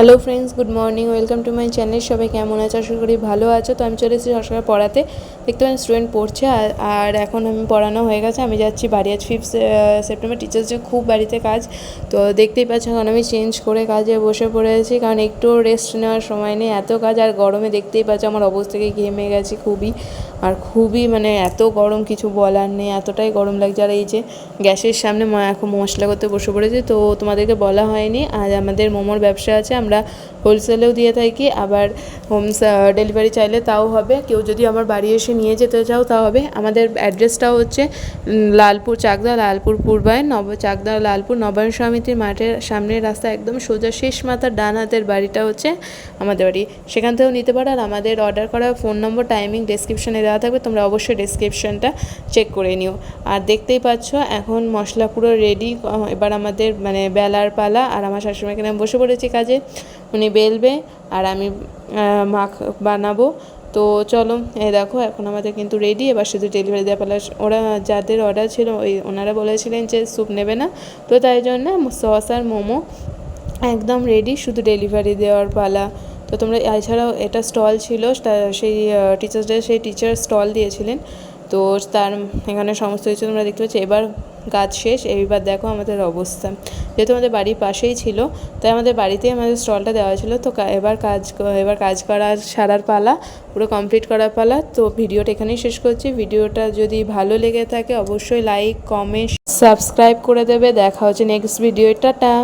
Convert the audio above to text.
Hello friends good morning welcome to my channel সবাই কেমন আছে? আশা করি ভালো আছো। তো আমি চলে এসেছি সকালে পড়াতে। দেখতে পাচ্ছি স্টুডেন্ট পড়ছে আর আর এখন আমি পড়ানো হয়ে গেছে। আমি যাচ্ছি বাড়ি আজ ফিফথ সেপ্টেম্বর টিচার্স ডে খুব বাড়িতে কাজ। তো দেখতেই পাচ্ছ এখন আমি চেঞ্জ করে কাজে বসে পড়েছি। কারণ একটু রেস্ট নেওয়ার সময় নেই, এত কাজ। আর গরমে দেখতেই পাচ্ছ আমার অবস্থাকে ঘেমে গেছি খুবই। আর খুবই মানে এত গরম, কিছু বলার নেই, এতটাই গরম লাগছে। আর এই যে গ্যাসের সামনে এখন মশলা করতে বসে পড়েছি। তো তোমাদেরকে বলা হয়নি। আজ আমাদের মোমোর ব্যবসা আছে। আমরা হোলসেলেও দিয়ে থাকি, আবার হোম ডেলিভারি চাইলে তাও হবে। কেউ যদি আমার বাড়ি এসে নিয়ে যেতে চাও তাও হবে। আমাদের অ্যাড্রেসটাও হচ্ছে লালপুর চাকদা, লালপুর পূর্বায়ন, নব, চাকদা, লালপুর নবায়ন সমিতির মাঠের সামনের রাস্তা, একদম সোজা শেষ মাথার ডান হাতের বাড়িটা হচ্ছে আমাদের বাড়ি। সেখান থেকেও নিতে পারো, আর আমাদের অর্ডার করা ফোন নম্বর টাইমিং ডেসক্রিপশনে দেওয়া থাকবে। তোমরা অবশ্যই ডেসক্রিপশনটা চেক করে নিও। আর দেখতেই পাচ্ছ, এখন মশলা পুরো রেডি এবার আমাদের মানে বেলার পালা, আর আমার শাশুড়ি এখানে বসে পড়েছি কাজে। উনি বেলবে আর আমি মাখ বানাবো। তো চলো এই দেখো, এখন আমাদের কিন্তু রেডি এবার শুধু ডেলিভারি দেওয়া পালা। ওরা যাদের অর্ডার ছিল, ওই ওনারা বলেছিলেন যে স্যুপ নেবে না। তো তাই জন্য সস আর মোমো একদম রেডি শুধু ডেলিভারি দেওয়ার পালা। তো তোমরা, এছাড়াও এটা স্টল ছিল সেই টিচার্স ডে সেই টিচার স্টল দিয়েছিলেন। তো তার, এখানে সমস্ত কিছু তোমরা দেখতে পাচ্ছ। এবার কাজ শেষ এইবার দেখো আমাদের অবস্থা। যেহেতু আমাদের বাড়ির পাশেই ছিল, তাই আমাদের বাড়িতেই আমাদের স্টলটা দেওয়া ছিল তো এবার কাজ এবার কাজ করার, সারার পালা, পুরো কমপ্লিট করার পালা। তো ভিডিওটা এখানেই শেষ করছি। ভিডিওটা যদি ভালো লেগে থাকে, অবশ্যই লাইক কমেন্ট সাবস্ক্রাইব করে দেবে। দেখা হচ্ছে নেক্সট ভিডিও টাটা!